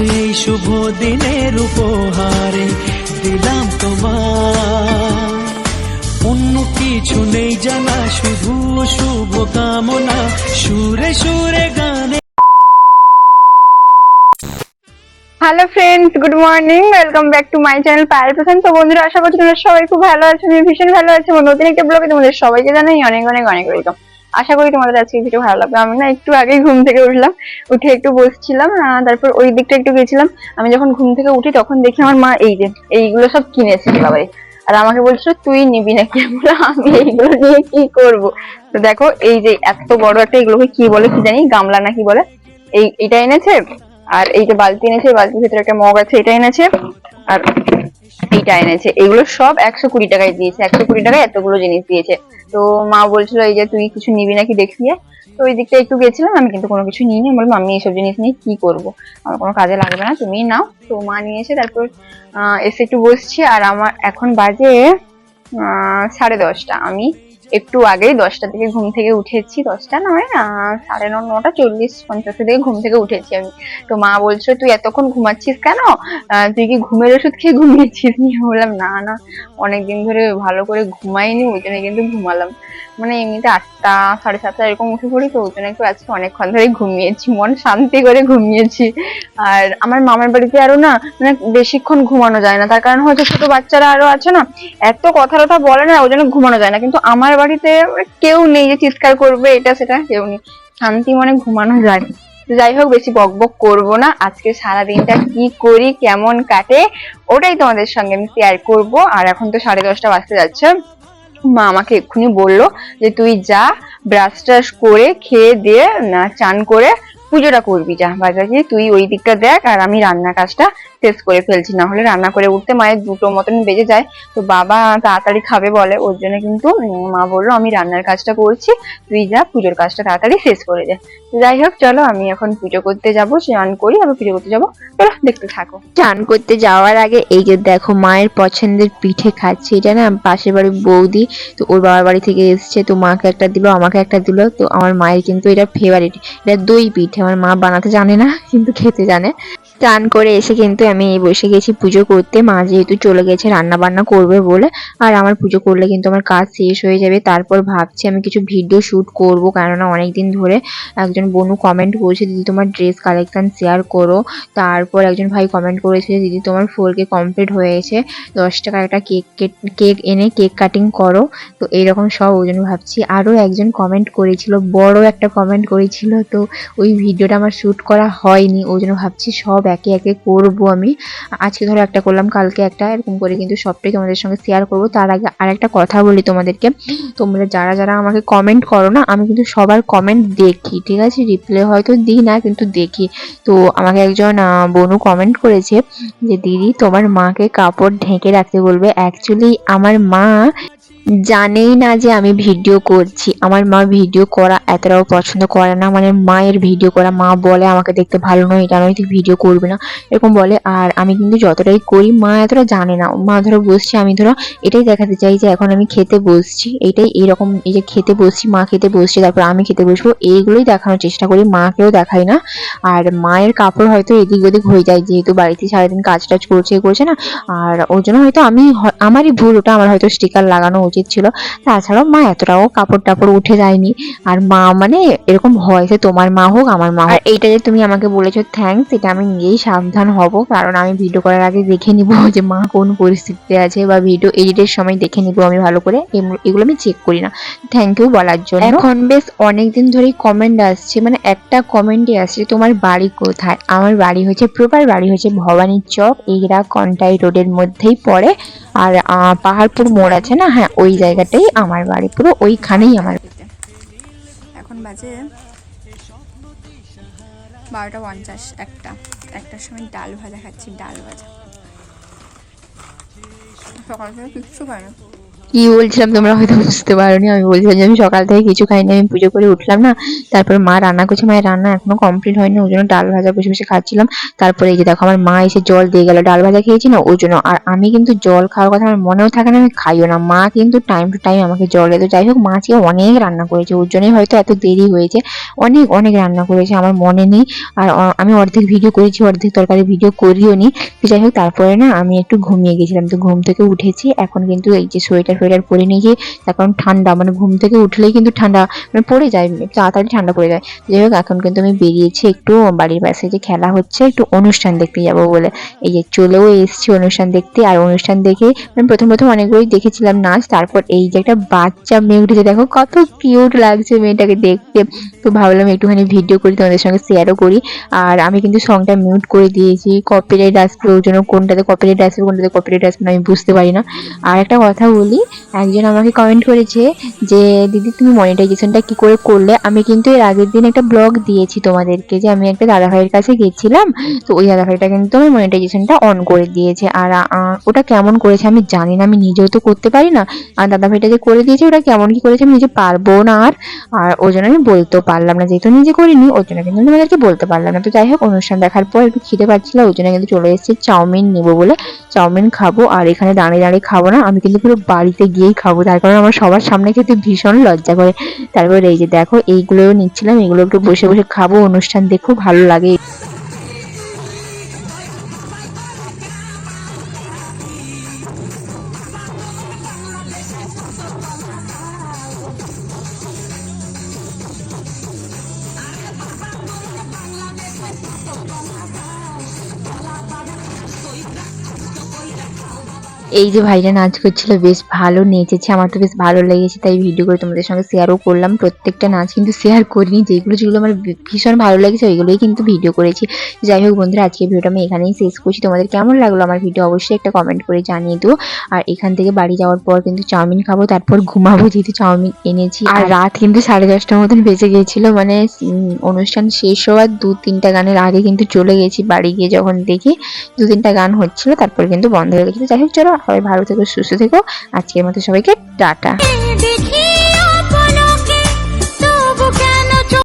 এই শুভ দিনের উপহারে দিলাম তোমার অন্য কিছু নেই জানা, শুধু শুভ কামনা। সুরে সুরে গানে hello friends good morning welcome back to my channel Payel Pradhan তো বন্ধুরা, আশা করছি তোমরা সবাই খুব ভালো আছো, আমি ভীষণ ভালো আছি। নতুন একটা ব্লগে তোমাদের সবাইকে জানাই অনেক অনেক অনেক ওয়েলকাম আশা করি তোমাদের আজকে ভিডিও ভালো লাগবে। আমি না একটু আগেই ঘুম থেকে উঠলাম, উঠে একটু বসছিলাম তারপর ওই দিকটা একটু গেছিলাম। আমি যখন ঘুম থেকে উঠি তখন দেখি আমার মা এই যে, এইগুলো সব কিনেছে বাবাই। আর আমাকে বলছিল, তুই নিবি নাকি আমি আমি এইগুলো নিয়ে কি করব? তো দেখো, এই যে এত বড় একটা এগুলোকে কি বলে কি জানি, গামলা না কি বলে? এই, এটা এনেছে, আর এই যে বালতি এনেছে, বালতির ভিতরে একটা মগ আছে, এটা এনেছে। আর এইটা এনেছে। এগুলো সব একশো কুড়ি টাকায় দিয়েছে। একশো কুড়ি টাকায় এতগুলো জিনিস দিয়েছে। তো মা বলছিল, এই যে তুই কিছু নিবি নাকি দেখিয়ে তো ওই দিকটা একটু গেছিলাম, আমি কিন্তু কোনো কিছু নিই নি বললাম, আমি এইসব জিনিস নিয়ে কি করব? আমার কোনো কাজে লাগবে না তুমি নাও। তো মা নিয়ে এসে তারপর এসে একটু বসছি। আর আমার এখন বাজে সাড়ে দশটা। আমি একটু আগেই দশটা থেকে ঘুম থেকে উঠেছি। দশটা নয় সাড়ে ন, নটা চল্লিশ, পঞ্চাশ থেকে ঘুম থেকে উঠেছি আমি। তো মা বলছো, তুই এতক্ষণ ঘুমাচ্ছিস কেন? তুই কি ঘুমের ওষুধ খেয়ে ঘুমিয়েছিস? নিয়ে বললাম, না না, অনেকদিন ধরে ভালো করে ঘুমাইনি, ওই জন্য কিন্তু ঘুমালাম। মানে এমনিতে আটটা, সাড়ে সাতটা এরকম উঠে পড়ি তো, ওই জন্য একটু আজকে অনেকক্ষণ ধরে ঘুমিয়েছি, মন শান্তি করে ঘুমিয়েছি। আর আমার মামার বাড়িতে আরও না মানে বেশিক্ষণ ঘুমানো যায় না, তার কারণ হচ্ছে ছোট বাচ্চারা আরও আছে না, এত কথা টথা বলে না ওই জন্য ঘুমানো যায় না। কিন্তু আমার বাড়িতে কেউ নেই যে চিৎকার করবে, এটা সেটা কেউ নেই। শান্তি মনে ঘুমানো যায় যাই হোক, বেশি বক বক করব না, আজকে সারা দিনটা কি করি, কেমন কাটে, ওটাই তোমাদের সঙ্গে আমি শেয়ার করব। আর এখন তো সাড়ে দশটা বাজতে যাচ্ছে। মা আমাকে এক্ষুনি বলল যে তুই যা ব্রাশ টাশ করে, খেয়ে দিয়ে চান করে পুজোটা করবি যা। বাজার তুই ওই দিকটা দেখ আর আমি রান্না কাজটা শেষ করে ফেলছি না হলে রান্না করে উঠতে মায়ের দুটো মতন বেজে যায়। তো বাবা তাড়াতাড়ি খাবে বলে, ওর জন্য কিন্তু মা বলল, আমি রান্নার কাজটা করছি, তুই যা, পুজোর কাজটা তাড়াতাড়ি শেষ করে দে। যাই হোক, চলো আমি এখন পুজো করতে যাব, স্নান করি, আবার পুজো করতে যাব। চলো, দেখতে থাকো। চান করতে যাওয়ার আগে, এই যে দেখো, মায়ের পছন্দের পিঠে খাচ্ছে। এটা না, পাশের বাড়ির বৌদি, তো ওর বাবার বাড়ি থেকে এসছে, তো মাকে একটা দিল, আমাকে একটা দিল। তো আমার মায়ের কিন্তু এটা ফেভারিট এটা দই পিঠে। আমার মা বানাতে জানে না, কিন্তু খেতে জানে। চান করে এসে কিন্তু আমি বসে গেছি পুজো করতে। মা যেহেতু চলে গেছে রান্না বান্না করবে বলে। আর আমার পুজো করলে কিন্তু আমার কাজ শেষ হয়ে যাবে। তারপর ভাবছি আমি কিছু ভিডিও শ্যুট করব। কেননা অনেকদিন ধরে একজন বনু কমেন্ট করেছে, দিদি, তোমার ড্রেস কালেকশান শেয়ার করো। তারপর একজন ভাই কমেন্ট করেছে, দিদি, তোমার ফোর কে কমপ্লিট হয়েছে। দশ টাকা একটা কেক কেক এনে কেক কাটিং করো। তো এইরকম সব ওই জন্য ভাবছি। আরও একজন কমেন্ট করেছিল, বড় একটা কমেন্ট করেছিল, তো ওই ভিডিওটা আমার শ্যুট করা হয়নি। ওই জন্য ভাবছি সব একে একে করব আমি। আজকে ধরো একটা করলাম, কালকে একটা, এরকম করে কিন্তু সবটাই তোমাদের সঙ্গে শেয়ার করব। তার আগে আর একটা কথা বলি তোমাদেরকে। তোমরা যারা যারা আমাকে কমেন্ট করো না, আমি কিন্তু সবার কমেন্ট দেখি, ঠিক আছে? রিপ্লাই হয়তো দিই না, কিন্তু দেখি। তো আমাকে একজন বনু কমেন্ট করেছে যে, দিদি, তোমার মাকে কাপড় ঢেকে রাখতে বলবে। অ্যাকচুয়ালি আমার মা জানেই না যে আমি ভিডিও করছি। আমার মা ভিডিও করা এতটাও পছন্দ করে না। মানে মায়ের ভিডিও করা, মা বলে আমাকে দেখতে ভালো নয়, এটা নয় তুই ভিডিও করবি না। এরকম বলে, আর আমি কিন্তু যতটাই করি, মা এতটা জানে না। মা ধরো বসছে, আমি ধরো এটাই দেখাতে চাই যে এখন আমি খেতে বসছি। এটাই এরকম এই যে খেতে বসছি, মা খেতে বসছে, তারপর আমি খেতে বসবো, এইগুলোই দেখানোর চেষ্টা করি, মাকেও দেখাই না। আর মায়ের কাপড় হয়তো এদিক ওদিক হয়ে যায়, যেহেতু বাড়িতে সারাদিন কাজ টাজ করছে করছে না। আর ওর জন্য হয়তো আমি আমারই ভুল, ওটা আমার হয়তো স্টিকার লাগানো উচিত ছিল। তাছাড়াও মা এতটাও কাপড় টাপড় উঠে যায়নি। আর মা মানে এরকম হয় সে তোমার মা হোক আমার মা হোক। এইটা যে তুমি আমাকে বলেছ থ্যাঙ্কস এটা আমি নিজেই সাবধান হব। কারণ আমি ভিডিও করার আগে দেখে নিব যে মা কোন পরিস্থিতিতে আছে বা ভিডিও এডিটের সময় দেখে নিব আমি ভালো করে। এগুলো আমি চেক করি না। থ্যাংক ইউ বলার জন্য। এখন বেশ অনেকদিন ধরেই কমেন্ট আসছে। মানে একটা কমেন্টই আসছে তোমার বাড়ি কোথায়? আমার বাড়ি হচ্ছে প্রপার বাড়ি হচ্ছে ভবানীর চক এইরা কন্টাই রোডের মধ্যেই পড়ে। আর পাহাড়পুর মোড় আছে না? হ্যাঁ ওই জায়গাটাই আমার বাড়ি, পুরো ওইখানেই আমার এখন বাজে বারোটা পঞ্চাশ, একটা। একটার সময় ডাল ভাজা খাচ্ছি, ডাল ভাজা। সকাল থেকে কিচ্ছু খাই না। কি বলছিলাম তোমরা হয়তো বুঝতে পারোনি, আমি বলছিলাম যে আমি সকাল থেকে কিছু খাইনি, আমি পুজো করে উঠলাম না। তারপর মা রান্না করছে, মায়ের রান্না এখনও কমপ্লিট হয়নি, ওই জন্য ডাল ভাজা বসে বসে খাচ্ছিলাম। তারপরে এই যে দেখো, আমার মা এসে জল দিয়ে গেল, ডাল ভাজা খেয়েছি না, ওই জন্য। আর আমি কিন্তু জল খাওয়ার কথা আমার মনেও থাকে না, আমি খাইও না। মা কিন্তু টাইম টু টাইম আমাকে জল দেয় যাই হোক, মা আজকে অনেক রান্না করেছে, ওর জন্যই হয়তো এত দেরি হয়েছে। অনেক অনেক রান্না করেছে, আমার মনে নেই। আর আমি অর্ধেক ভিডিও করেছি, অর্ধেক তরকারি ভিডিও করিও নি যাই হোক, তারপরে না আমি একটু ঘুমিয়ে গেছিলাম। তো ঘুম থেকে উঠেছি, এখন কিন্তু এই যে সোয়েটার ফোয়েটার পরে নিয়েছি তার কারণ ঠান্ডা মানে ঘুম থেকে উঠলেই কিন্তু ঠান্ডা মানে পড়ে যায় তাড়াতাড়ি ঠান্ডা পড়ে যায়। যাই হোক, এখন কিন্তু আমি বেরিয়েছি একটু বাড়ির পাশে, যে খেলা হচ্ছে, একটু অনুষ্ঠান দেখতে যাব বলে। এই যে চলেও এসেছি অনুষ্ঠান দেখতে, আর অনুষ্ঠান দেখে মানে প্রথম প্রথম অনেকগুলোই দেখেছিলাম নাচ, তারপর এই যে একটা বাচ্চা মেয়ে উঠেছে, দেখো কত কিউট লাগছে মেয়েটাকে দেখতে। তো ভাবলাম একটুখানি ভিডিও করি, তোমাদের সঙ্গে শেয়ারও করি। আর আমি কিন্তু সংটা মিউট করে দিয়েছি কপিরাইট আসবে ওই জন্য, কোনটাতে কপিরাইট আসবে, কোনটাতে কপিরাইট আসবে না, আমি বুঝতে পারি না। আর একটা কথা বলি একজন আমাকে কমেন্ট করেছে যে, দিদি, তুমি মনিটাইজেশনটা কি করে করলে? আমি কিন্তু এর আগের দিন একটা ব্লগ দিয়েছি তোমাদেরকে যে, আমি একটা দাদা ভাইয়ের কাছে গেছিলাম। তো ওই দাদা ভাইটা কিন্তু আমার মনিটাইজেশনটা অন করে দিয়েছে। আর ওটা কেমন করেছে আমি জানি না, আমি নিজেও তো করতে পারি না। আর দাদা ভাইটা যে করে দিয়েছে, ওটা কেমন কি করেছে আমি নিজে পারব না আর। আর ওই জন্য আমি বলতেও পারলাম না, যেহেতু নিজে করিনি ওই জন্য কিন্তু তোমাদেরকে বলতে পারলাম না। তো যাই হোক, অনুষ্ঠান দেখার পর একটু খিদে পাচ্ছিল, ওই জন্য কিন্তু চলে এসেছি, চাউমিন নেব বলে। চাউমিন খাব, আর এখানে দাঁড়িয়ে দাঁড়িয়ে খাব না, আমি কিন্তু পুরো বাড়িতে গিয়েই খাব। তার কারণ আমার সবার সামনে খেতে ভীষণ লজ্জা করে। তারপর এই যে দেখো, এইগুলোও নিচ্ছিলাম, এগুলো একটু বসে বসে খাব, অনুষ্ঠান দেখো, ভালো লাগে। এই যে ভাইরা নাচ করছিল, বেশ ভালো নেচেছে, আমার তো বেশ ভালো লেগেছে, তাই ভিডিও করে তোমাদের সঙ্গে শেয়ারও করলাম। প্রত্যেকটা নাচ কিন্তু শেয়ার করিনি, যেগুলো যেগুলো আমার ভীষণ ভালো লেগেছে, ওইগুলোই কিন্তু ভিডিও করেছি। যাই হোক বন্ধুরা আজকে ভিডিওটা আমি এখানেই শেষ করছি। তোমাদের কেমন লাগল আমার ভিডিও অবশ্যই একটা কমেন্ট করে জানিয়ে দিও। আর এখান থেকে বাড়ি যাওয়ার পর কিন্তু চাউমিন খাব, তারপর ঘুমাবো, যেহেতু চাউমিন এনেছি। আর রাত কিন্তু সাড়ে দশটার মতন বেজে গিয়েছিল মানে অনুষ্ঠান শেষ হওয়ার দু তিনটা গানের আগে কিন্তু চলে গেছি বাড়ি গিয়ে যখন দেখি, দু তিনটা গান হচ্ছিল, তারপর কিন্তু বন্ধ হয়ে গেছিল। যাই হোক, চলো সবাই ভালো থেকো সুস্থ থেকো। আজকের মতো সবাইকে টাটা।